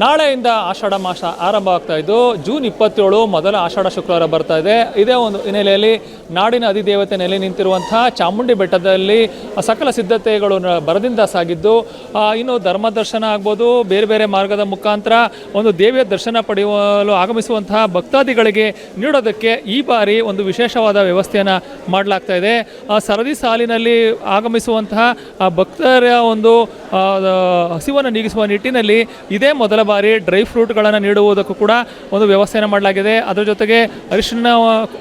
ನಾಳೆಯಿಂದ ಆಷಾಢ ಮಾಸ ಆರಂಭ ಆಗ್ತಾ ಇದ್ದು, ಜೂನ್ ಇಪ್ಪತ್ತೇಳು ಮೊದಲ ಆಷಾಢ ಶುಕ್ರವಾರ ಬರ್ತಾ ಇದೆ. ಇದೇ ಒಂದು ಹಿನ್ನೆಲೆಯಲ್ಲಿ ನಾಡಿನ ಅಧಿದೇವತೆ ನೆಲೆ ನಿಂತಿರುವಂತಹ ಚಾಮುಂಡಿ ಬೆಟ್ಟದಲ್ಲಿ ಸಕಲ ಸಿದ್ಧತೆಗಳು ಬರದಿಂದ ಸಾಗಿದ್ದು ಇನ್ನು ಧರ್ಮ ದರ್ಶನ ಆಗ್ಬೋದು, ಬೇರೆ ಬೇರೆ ಮಾರ್ಗದ ಮುಖಾಂತರ ಒಂದು ದೇವಿಯ ದರ್ಶನ ಪಡೆಯಲು ಆಗಮಿಸುವಂತಹ ಭಕ್ತಾದಿಗಳಿಗೆ ನೀಡೋದಕ್ಕೆ ಈ ಬಾರಿ ಒಂದು ವಿಶೇಷವಾದ ವ್ಯವಸ್ಥೆಯನ್ನು ಮಾಡಲಾಗ್ತಾ ಇದೆ. ಸರದಿ ಸಾಲಿನಲ್ಲಿ ಆಗಮಿಸುವಂತಹ ಭಕ್ತರ ಒಂದು ಹಸಿವನ್ನು ನೀಗಿಸುವ ನಿಟ್ಟಿನಲ್ಲಿ ಇದೇ ಮೊದಲ ಬಾರಿ ಡ್ರೈ ಫ್ರೂಟ್ಗಳನ್ನು ನೀಡುವುದಕ್ಕೂ ಕೂಡ ಒಂದು ವ್ಯವಸ್ಥೆಯನ್ನು ಮಾಡಲಾಗಿದೆ. ಅದರ ಜೊತೆಗೆ ಅರಿಶಿನ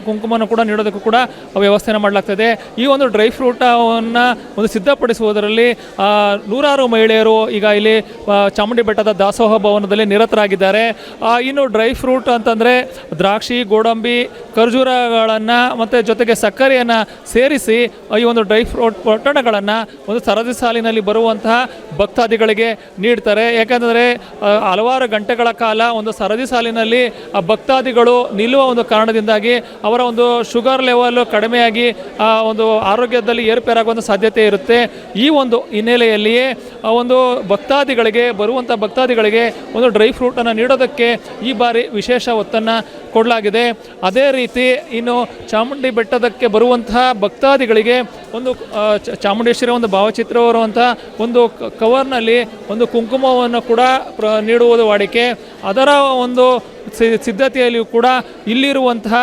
ಕುಂಕುಮವನ್ನು ಕೂಡ ನೀಡೋದಕ್ಕೂ ಕೂಡ ವ್ಯವಸ್ಥೆಯನ್ನು ಮಾಡಲಾಗ್ತದೆ. ಈ ಒಂದು ಡ್ರೈ ಫ್ರೂಟನ್ನು ಒಂದು ಸಿದ್ಧಪಡಿಸುವುದರಲ್ಲಿ ನೂರಾರು ಮಹಿಳೆಯರು ಈಗ ಇಲ್ಲಿ ಚಾಮುಂಡಿ ಬೆಟ್ಟದ ದಾಸೋಹ ಭವನದಲ್ಲಿ ನಿರತರಾಗಿದ್ದಾರೆ. ಇನ್ನು ಡ್ರೈ ಫ್ರೂಟ್ ಅಂತಂದರೆ ದ್ರಾಕ್ಷಿ, ಗೋಡಂಬಿ, ಖರ್ಜೂರಗಳನ್ನು ಮತ್ತು ಜೊತೆಗೆ ಸಕ್ಕರೆಯನ್ನು ಸೇರಿಸಿ ಈ ಒಂದು ಡ್ರೈ ಫ್ರೂಟ್ ಪೊಟ್ಟಣಗಳನ್ನು ಒಂದು ಸರದಿ ಸಾಲಿನಲ್ಲಿ ಬರುವಂತಹ ಭಕ್ತಾದಿಗಳಿಗೆ ನೀಡ್ತಾರೆ. ಯಾಕಂದರೆ ಹಲವಾರು ಗಂಟೆಗಳ ಕಾಲ ಒಂದು ಸರದಿ ಸಾಲಿನಲ್ಲಿ ಆ ಭಕ್ತಾದಿಗಳು ನಿಲ್ಲುವ ಒಂದು ಕಾರಣದಿಂದಾಗಿ ಅವರ ಒಂದು ಶುಗರ್ ಲೆವೆಲ್ ಕಡಿಮೆಯಾಗಿ ಆ ಒಂದು ಆರೋಗ್ಯದಲ್ಲಿ ಏರುಪೇರಾಗುವಂಥ ಸಾಧ್ಯತೆ ಇರುತ್ತೆ. ಈ ಒಂದು ಹಿನ್ನೆಲೆಯಲ್ಲಿಯೇ ಆ ಒಂದು ಭಕ್ತಾದಿಗಳಿಗೆ ಬರುವಂಥ ಭಕ್ತಾದಿಗಳಿಗೆ ಒಂದು ಡ್ರೈ ಫ್ರೂಟನ್ನು ನೀಡೋದಕ್ಕೆ ಈ ಬಾರಿ ವಿಶೇಷ ಒತ್ತನ್ನು ಕೊಡಲಾಗಿದೆ. ಅದೇ ರೀತಿ ಇನ್ನು ಚಾಮುಂಡಿ ಬೆಟ್ಟದಕ್ಕೆ ಬರುವಂತಹ ಭಕ್ತಾದಿಗಳಿಗೆ ಒಂದು ಚಾಮುಂಡೇಶ್ವರಿ ಒಂದು ಭಾವಚಿತ್ರ ಬರುವಂತಹ ಒಂದು ಕವರ್ನಲ್ಲಿ ಒಂದು ಕುಂಕುಮವನ್ನು ಕೂಡ ಪ್ರ ನೀಡುವುದು ವಾಡಿಕೆ. ಅದರ ಒಂದು ಸಿದ್ಧತೆಯಲ್ಲಿಯೂ ಕೂಡ ಇಲ್ಲಿರುವಂತಹ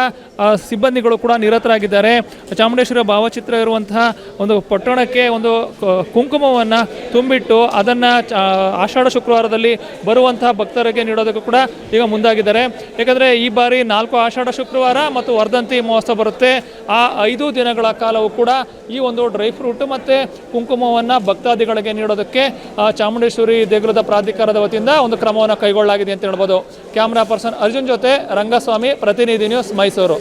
ಸಿಬ್ಬಂದಿಗಳು ಕೂಡ ನಿರತರಾಗಿದ್ದಾರೆ. ಚಾಮುಂಡೇಶ್ವರಿ ಭಾವಚಿತ್ರ ಇರುವಂತಹ ಒಂದು ಪಟ್ಟಣಕ್ಕೆ ಒಂದು ಕುಂಕುಮವನ್ನು ತುಂಬಿಟ್ಟು ಅದನ್ನು ಆಷಾಢ ಶುಕ್ರವಾರದಲ್ಲಿ ಬರುವಂತಹ ಭಕ್ತರಿಗೆ ನೀಡೋದಕ್ಕೂ ಕೂಡ ಈಗ ಮುಂದಾಗಿದ್ದಾರೆ. ಏಕೆಂದರೆ ಈ ಬಾರಿ ನಾಲ್ಕು ಆಷಾಢ ಶುಕ್ರವಾರ ಮತ್ತು ವರ್ಧಂತಿ ಮಹೋತ್ಸವ ಬರುತ್ತೆ. ಆ ಐದು ದಿನಗಳ ಕಾಲವೂ ಕೂಡ ಈ ಒಂದು ಡ್ರೈ ಫ್ರೂಟ್ ಮತ್ತು ಕುಂಕುಮವನ್ನು ಭಕ್ತಾದಿಗಳಿಗೆ ನೀಡೋದಕ್ಕೆ ಚಾಮುಂಡೇಶ್ವರಿ ದೇಗುಲದ ಪ್ರಾಧಿಕಾರದ ವತಿಯಿಂದ ಒಂದು ಕ್ರಮವನ್ನು ಕೈಗೊಳ್ಳಲಾಗಿದೆ ಅಂತ ಹೇಳ್ಬೋದು. ಕ್ಯಾಮ್ರಾ ಪರ್ಸನ್ ಅರ್ಜುನ್ ಜೊತೆ ರಂಗಸ್ವಾಮಿ ಪ್ರತಿನಿಧಿ ನ್ಯೂಸ್ ಮೈಸೂರು.